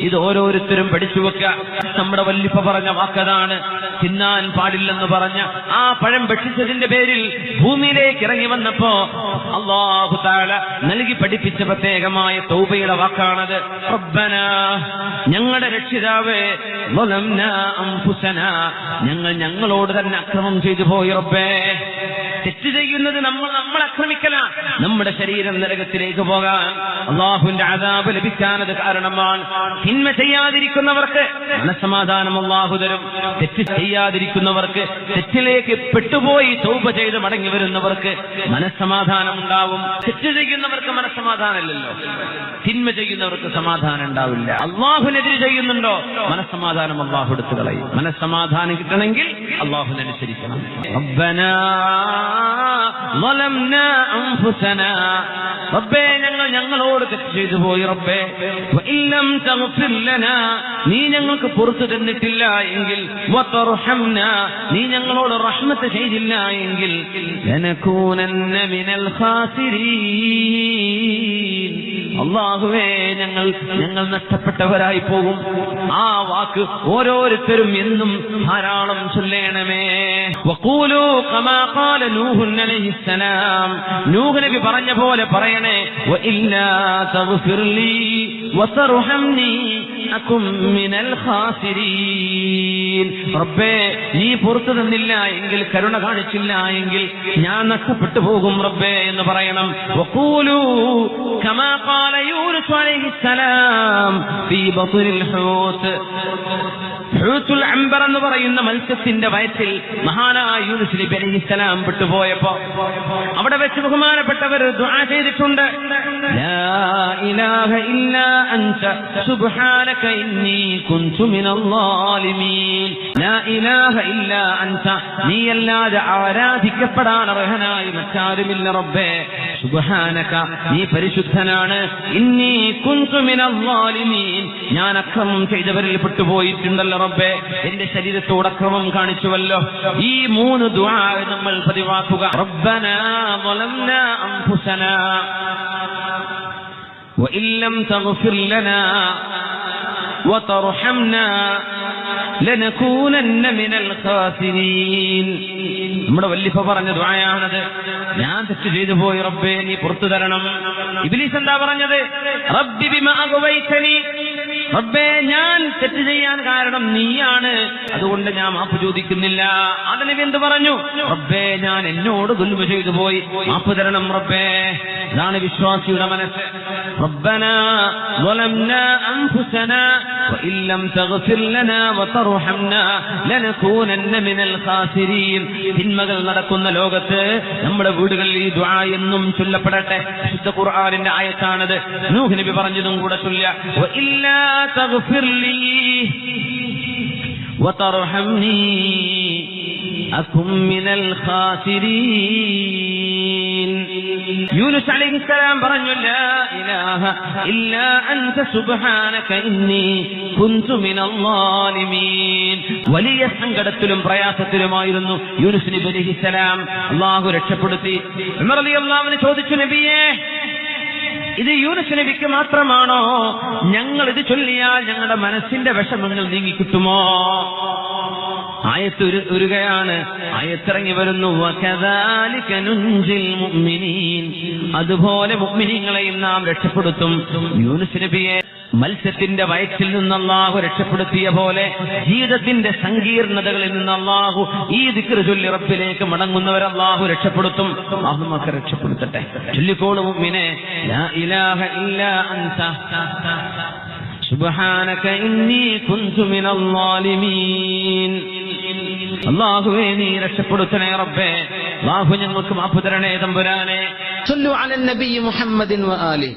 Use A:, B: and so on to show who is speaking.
A: ഇത് ഓരോരുത്തരും പഠിച്ചു വെക്കുക. നമ്മുടെ വല്ലിപ്പ പറഞ്ഞ വാക്കതാണ് തിന്നാൻ പാടില്ലെന്ന് പറഞ്ഞ ആ പഴം ഭക്ഷിച്ചതിന്റെ പേരിൽ ഭൂമിയിലേക്ക് ഇറങ്ങി വന്നപ്പോ അള്ളാഹു താഴ നൽകി പഠിപ്പിച്ച പ്രത്യേകമായ തൗബയുടെ വാക്കാണത്. റബ്ബന ഞങ്ങളുടെ രക്ഷിതാവേ. ഞങ്ങൾ ഞങ്ങളോട് തന്നെ അക്രമം ചെയ്തു പോയി റബ്ബേ. തെറ്റ് ചെയ്യുന്നത് നമ്മൾ നമ്മൾ ആക്രമിക്കലാണ്. നമ്മുടെ ശരീരം നരകത്തിലേക്ക് പോകാൻ അള്ളാഹുവിന്റെ അതാപ് ലഭിക്കാനത് കാരണമാണ്. തിന്മ ചെയ്യാതിരിക്കുന്നവർക്ക് മനസമാധാനം അള്ളാഹു തരും. തെറ്റ് ചെയ്യാതിരിക്കുന്നവർക്ക് തെറ്റിലേക്ക് പെട്ടുപോയി തൗപ ചെയ്ത് മടങ്ങി വരുന്നവർക്ക് മനസ്സമാധാനം ഉണ്ടാവും. തെറ്റ് ചെയ്യുന്നവർക്ക് മനസ്സമാധാനമല്ലല്ലോ. തിന്മ ചെയ്യുന്നവർക്ക് സമാധാനം ഉണ്ടാവില്ല. അള്ളാഹുനെതിരെ ചെയ്യുന്നുണ്ടോ? മനസ്സമാധാനം അള്ളാഹു എടുത്തു കളയും. മനസ്സമാധാനം കിട്ടണമെങ്കിൽ അള്ളാഹുനനുസരിക്കണം റബ്ബനാ അംഫുസന. റബ്ബേ ഞങ്ങൾ ഞങ്ങളോട് തെറ്റ് ചെയ്തു പോയി റബ്ബേ. ഇല്ലം തമസില്ലന നീ ഞങ്ങൾക്ക് പുറത്തു തന്നിട്ടില്ല എങ്കിൽ നീ ഞങ്ങളോട് റഹ്മത്ത് ചെയ്തില്ല എങ്കിൽ ലനകൂനന്ന മിനൽ ഖാസിരീ അള്ളാഹുവേ ഞങ്ങൾ ഞങ്ങൾ നഷ്ടപ്പെട്ടവരായി പോകും. ആ വാക്ക് ഓരോരുത്തരും എന്നും ധാരാളം ചൊല്ലേണമേ. വഖൂലു കമാകാല നൂഹ് അലൈഹിസ്സലാം നൂഹ് നബി പറഞ്ഞ പോലെ പറയണേ വഇല്ലാ തഗ്ഫിർ ലീ വതർഹംനി അകും മിനൽ ഖാസിരീൻ. റബ്ബേ നീ പുറത്തു തന്നില്ല എങ്കിൽ കരുണ കാണിച്ചില്ല എങ്കിൽ ഞാൻ നഷ്ടപ്പെട്ടു പോകും റബ്ബേ എന്ന് പറയണം. വഖൂലു قال يونس عليه السلام في بطن الحوت. ഹൂത്തുൽ അംബർ എന്ന് പറയുന്ന മത്സ്യത്തിന്റെ വയറ്റിൽ മഹാനായ യൂനുസ് നബി അലൈഹി അലൈഹിസ്സലാം പെട്ടുപോയപ്പോ അവിടെ വെച്ച് ബഹുമാനപ്പെട്ടവർ ദുആ ചെയ്തിട്ടുണ്ട്. ലാ ഇലാഹ ഇല്ലാ അൻത സുബ്ഹാനക ഇന്നി കുന്തു മിനൽ ളാലിമീൻ ലാ ഇലാഹ ഇല്ലാ അൻത നീയല്ലാതെ ആരാധിക്കപ്പെടാൻ അർഹനായി മറ്റാരുമില്ല റബ്ബേ. സുബ്ഹാനക നീ പരിശുദ്ധനാണ് ഇന്നി കുൻതു മിനൽ ളാലിമീൻ ഞാൻ അക്രമം ചെയ്തവരിൽ പെട്ടുപോയിട്ടുണ്ടല്ലോ റബ്ബേ എന്റെ ശരീരത്തോട് അക്രമം കാണിച്ചുവല്ലോ ഈ മൂന്ന് ദുആ നമ്മൾ പതിവാക്കുക റബ്ബന ظلمنا أنفسنا وإن لم تغفر لنا وترحمنا ലനകൂനന്ന മിനൽ ഖാസിരീൻ നമ്മുടെ വല്ലിഫ പറഞ്ഞ ദ്വായാണത് ഞാൻ തെറ്റ് ചെയ്തു പോയി റബ്ബേ നീ പുറത്തു തരണം. ഇബിലീസ് എന്താ പറഞ്ഞത്? റബ്ബി ബിമ റബ്ബേ ഞാൻ തെറ്റ് ചെയ്യാൻ കാരണം നീയാണ് അതുകൊണ്ട് ഞാൻ മാപ്പ് ചോദിക്കുന്നില്ല അതിന് എന്ത് പറഞ്ഞു റബ്ബേ ഞാൻ എന്നോട് ദുൽമ ചെയ്തു പോയി മാപ്പ് തരണം റബ്ബേ ഇതാണ് വിശ്വാസിയുടെ മനസ്സ് ربنا ظلمنا أنفسنا وإن لم تغفر لنا وترحمنا لنكونن من الخاسرين തിന്മകൾ നടക്കുന്ന ലോകത്ത് നമ്മുടെ വീടുകളിൽ ഈ ദുആ എന്നും ചൊല്ലപ്പെടട്ടെ വിശുദ്ധ ഖുർആനിന്റെ ആയത്താണത് നൂഹ് നബി പറഞ്ഞതും കൂടെ ചൊല്ല وإلا تغفر لي وترحمني أكن من الخاسرين യൂനുസ് അലൈഹിസ്സലാം പറഞ്ഞു ലാ ഇലാഹ ഇല്ലാ അൻത സുബ്ഹാനക ഇന്നി കുൻതു മിനൽ ളാലിമീൻ വലിയ സങ്കടത്തിലും പ്രയാസത്തിലുമായിരുന്നു യൂനുസ് നബി അലൈഹിസ്സലാം അല്ലാഹു രക്ഷപ്പെടുത്തി ഉമർ റളിയല്ലാഹു ചോദിച്ചു നബിയേ ഇത് യൂനസ് നബിക്ക് മാത്രമാണോ? ഞങ്ങൾ ഇത് ചൊല്ലിയാൽ ഞങ്ങളുടെ മനസ്സിന്റെ വിഷമങ്ങൾ നീങ്ങിക്കിട്ടുമോ ആയത്ത് ഉരുകയാണ് ആയത്തിറങ്ങി വരുന്നു. അതുപോലെ മുഅ്മിനീങ്ങളെയും നാം രക്ഷപ്പെടുത്തും. യൂനുസ് നബിയെ മത്സ്യത്തിന്റെ വയറ്റിൽ നിന്ന് അള്ളാഹു രക്ഷപ്പെടുത്തിയ പോലെ ജീവിതത്തിന്റെ സങ്കീർണതകളിൽ നിന്ന് അള്ളാഹു ഈ ദിക്ര ചൊല്ലി റബ്ബിലേക്ക് മടങ്ങുന്നവർ അള്ളാഹു രക്ഷപ്പെടുത്തും. അഹമ്മക്ക് രക്ഷപ്പെടുത്തട്ടെ. ചൊല്ലിക്കോളൂ മുമ്മിനെ സുബഹാനക ഇന്നി കുന്തുമിനൽ ലാലിമീൻ അള്ളാഹുവേ നീ രക്ഷപ്പെടുത്തണേ റബ്ബേ. അള്ളാഹു ഞങ്ങൾക്ക് മാപ്പ് തരണേ തമ്പുരാനെ.
B: ചൊല്ലു അലൻ നബി മുഹമ്മദിൻ വ ആലി.